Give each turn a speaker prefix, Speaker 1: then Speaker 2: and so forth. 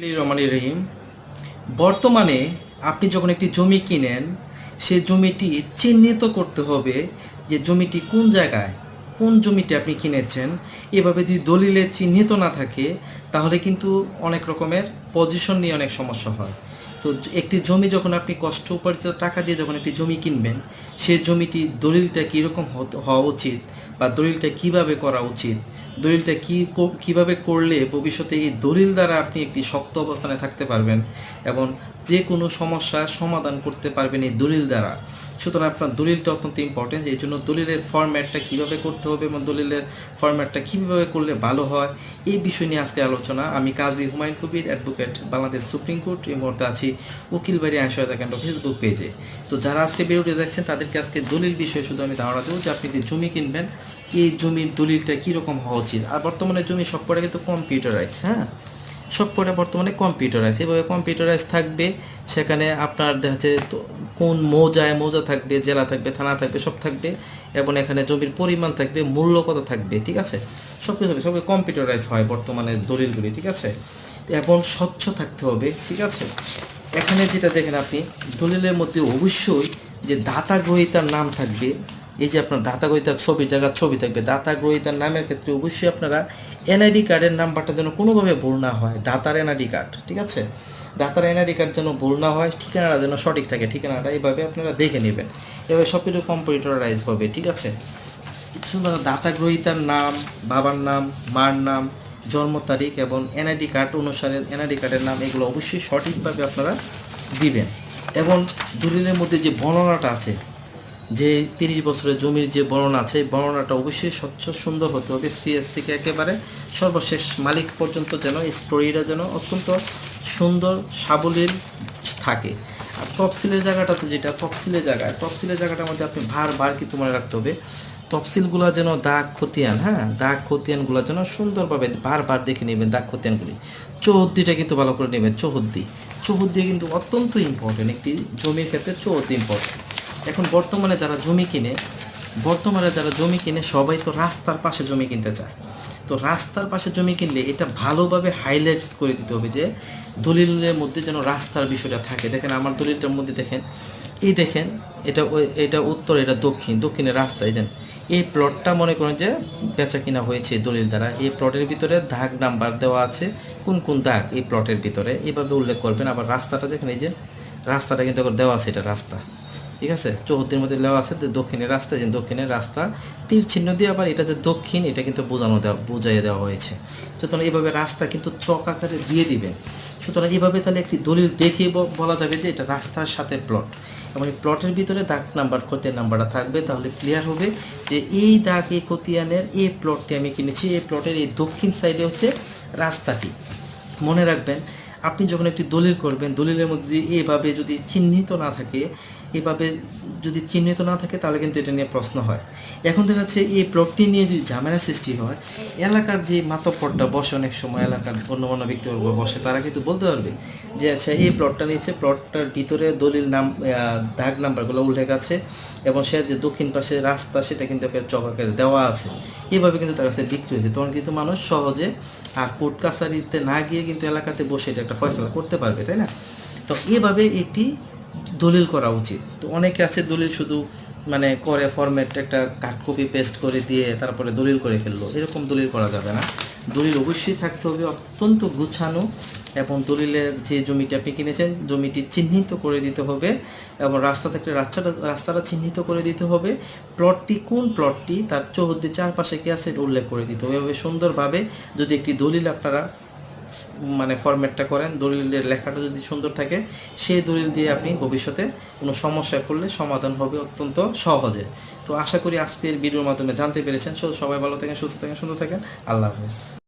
Speaker 1: রহমান রহিম। বর্তমানে আপনি যখন একটি জমি কিনেন, সে জমিটি চিহ্নিত করতে হবে যে জমিটি কোন জায়গায়, কোন জমিটি আপনি কিনেছেন। এভাবে যদি দলিলে চিহ্নিত না থাকে, তাহলে কিন্তু অনেক রকমের পজিশন নিয়ে অনেক সমস্যা হয়। তো একটি জমি যখন আপনি কষ্ট উপার্জিত টাকা দিয়ে যখন একটি জমি কিনবেন সেই জমিটি দলিলটা কীরকম হওয়া উচিত বা দলিলটা কীভাবে করা উচিত দলিলটা কী কীভাবে করলে ভবিষ্যতে এই দলিল দ্বারা আপনি একটি শক্ত অবস্থানে থাকতে পারবেন? এবং যে কোনো সমস্যা সমাধান করতে পারবেন এই দলিল দ্বারা। সুতরাং আপনার দলিলটা অত্যন্ত ইম্পর্টেন্ট এই জন্য দলিলের ফরম্যাটটা কীভাবে করতে হবে এবং দলিলের ফরম্যাটটা কীভাবে করলে ভালো হয়, এই বিষয় নিয়ে আজকে আলোচনা। আমি Kazi Humayun Kabir advocate Bangladesh supreme court, এই মুহূর্তে আছি উকিলবাড়ি আইন সহায়তা কেন্দ্র ফেসবুক পেজে তো যারা আজকে ভিডিওটি দেখছেন, তাদেরকে আজকে দলিল বিষয়ে শুধু আমি ধারণা দেবো যে আপনি যে জমি কিনবেন, এই জমির দলিলটা কীরকম হওয়া উচিত? আর বর্তমানে জমি সবকটা কিন্তু কম্পিউটারাইজ হ্যাঁ? সবকটা বর্তমানে কম্পিউটারাইজ এভাবে কম্পিউটারাইজ থাকবে, সেখানে আপনার দেখা যাচ্ছে কোন মৌজায় মৌজা থাকবে, জেলা থাকবে, থানা থাকবে, সব থাকবে, এবং এখানে জমির পরিমাণ থাকবে, মূল্য কত থাকবে, ঠিক আছে? সব কিছু হবে সবই কম্পিউটারাইজ হয় বর্তমানে দলিলগুলি, ঠিক আছে? এবং স্বচ্ছ থাকতে হবে, ঠিক আছে? এখানে যেটা দেখেন আপনি, দলিলের মধ্যে অবশ্যই যে দাতা গ্রহীতার নাম থাকবে এই যে আপনার দাতা গ্রহীতার ছবি, জায়গার ছবি থাকবে, দাতা গ্রহীতার নামের ক্ষেত্রে অবশ্যই আপনারা এনআইডি কার্ডের নাম্বারটা যেন কোনোভাবে ভুল না হয়, দাতার এনআইডি কার্ড ঠিক আছে? দাতার এনআইডি কার্ড যেন ভুল না হয়, ঠিকানাটা যেন সঠিক থাকে, ঠিকানাটা এইভাবে আপনারা দেখে নেবেন। এভাবে সব কিছু কম্পিউটারাইজ হবে, ঠিক আছে? সুতরাং দাতা গ্রহীতার নাম, বাবার নাম, মার নাম, জন্ম তারিখ এবং এনআইডি কার্ড অনুসারে এনআইডি কার্ডের নাম, এগুলো অবশ্যই সঠিকভাবে আপনারা দিবেন। এবং দলিলের মধ্যে যে বর্ণনাটা আছে যে তিরিশ বছরের জমির যে বর্ণনা আছে বর্ণনাটা অবশ্যই স্বচ্ছ, সুন্দর হতে হবে। সিএস থেকে একেবারে সর্বশেষ মালিক পর্যন্ত যেন স্টোরিটা যেন অত্যন্ত সুন্দর, সাবলীল থাকে। আর তফসিলের জায়গাটাতে যেটা, তফসিলের জায়গায়, তফসিলের জায়গাটার মধ্যে আপনি বারবার কিন্তু মনে রাখতে হবে, তফসিলগুলো যেন দাগ খতিয়ান হ্যাঁ? দাগ খতিয়ানগুলো যেন সুন্দরভাবে বারবার দেখে নেবেন দাগ খতিয়ানগুলি। চৌহদ্দিটা কিন্তু ভালো করে নেবেন, চৌহদ্দি। চৌহদ্দি কিন্তু অত্যন্ত ইম্পর্টেন্ট একটি জমির ক্ষেত্রে চৌহদ্দি ইম্পর্টেন্ট এখন বর্তমানে যারা জমি কিনে, বর্তমানে যারা জমি কিনে, সবাই তো রাস্তার পাশে জমি কিনতে চায়। তো রাস্তার পাশে জমি কিনলে এটা ভালোভাবে হাইলাইট করে দিতে হবে যে, দলিলের মধ্যে যেন রাস্তার বিষয়টা থাকে। দেখেন আমার দলিলটার মধ্যে দেখেন, এই দেখেন, এটা এটা উত্তর, এটা দক্ষিণ, দক্ষিণের রাস্তা, এই এই প্লটটা মনে করেন যে বেচা কিনা হয়েছে দলিল দ্বারা। এই প্লটের ভিতরে দাগ নাম্বার দেওয়া আছে। কোন কোন দাগ? এই প্লটের ভিতরে। এভাবে উল্লেখ করবেন। আবার রাস্তাটা যেখানে এই যে রাস্তাটা কিন্তু দেওয়া আছে, এটা রাস্তা। ঠিক আছে? চৌহদ্দির মধ্যে দেওয়া আছে, যে দক্ষিণের রাস্তা যে দক্ষিণের রাস্তা, তীর চিহ্ন দিয়ে আবার এটা যে দক্ষিণ, এটা কিন্তু বোঝানো দেওয়া বুঝাইয়ে দেওয়া হয়েছে। সুতরাং এইভাবে রাস্তা কিন্তু চক আকারে দিয়ে দিবেন। সুতরাং এইভাবে তাহলে একটি দলিল দেখে বলা যাবে যে এটা রাস্তার সাথে প্লট এবং এই প্লটের ভিতরে দাগ নাম্বার খতিয়ান নাম্বারটা থাকবে। তাহলে ক্লিয়ার হবে যে এই দাগ, এই খতিয়ানের, এই প্লটটি আমি কিনেছি। এই প্লটের এই দক্ষিণ সাইডে হচ্ছে রাস্তাটি। মনে রাখবেন, আপনি যখন একটি দলিল করবেন, দলিলের মধ্যে এভাবে যদি চিহ্নিত না থাকে এভাবে যদি চিহ্নিত না থাকে, তাহলে কিন্তু এটা নিয়ে প্রশ্ন হয়। এখন দেখা যাচ্ছে এই প্লটটি নিয়ে যদি ঝামেলার সৃষ্টি হয়, এলাকার যে মাতব্বরটা বসে অনেক সময়, এলাকার গণ্যমান্য ব্যক্তিবর্গ বসে, তারা কিন্তু বলতে পারবে যে আচ্ছা এই প্লটটা নিয়েছে প্লটটার ভিতরে দলিল নাম দাগ নাম্বারগুলো উল্লেখ আছে এবং সে যে দক্ষিণ পাশে রাস্তা, সেটা কিন্তু একটা চকাকারে দেওয়া আছে। এভাবে কিন্তু তার কাছে বিক্রি হয়েছে। তখন কিন্তু মানুষ সহজে আর কোর্ট কাছারিতে না গিয়ে কিন্তু এলাকাতে বসে এটা একটা ফয়সলা করতে পারবে, তাই না? তো এভাবে একটি দলিল করা উচিত। তো অনেকে আছে দলিল শুধু মানে করে ফরম্যাট একটা কাট কপি পেস্ট করে দিয়ে তারপরে দলিল করে ফেলল। এরকম দলিল করা যাবে না। দলিল অবশ্যই থাকতে হবে, অত্যন্ত গুছানো এবং দলিলের যে জমিটি আপনি কিনেছেন, জমিটি চিহ্নিত করে দিতে হবে এবং রাস্তা থাকলে রাস্তাটা রাস্তাটা চিহ্নিত করে দিতে হবে। প্লটটি কোন প্লটটি তার চৌহদ্দি চারপাশে কি আছে উল্লেখ করে দিতে হবে। এভাবে সুন্দরভাবে যদি একটি দলিল আপনারা মানে ফরম্যাটটা করেন, দলিলের লেখাটা যদি সুন্দর থাকে, সেই দলিল দিয়ে আপনি ভবিষ্যতে কোনো সমস্যায় পড়লে সমাধান হবে অত্যন্ত সহজে। তো আশা করি আজকের ভিডিওর মাধ্যমে জানতে পেরেছেন। সবাই ভালো থাকেন, সুস্থ থাকেন, সুন্দর থাকেন। আল্লাহ হাফেজ।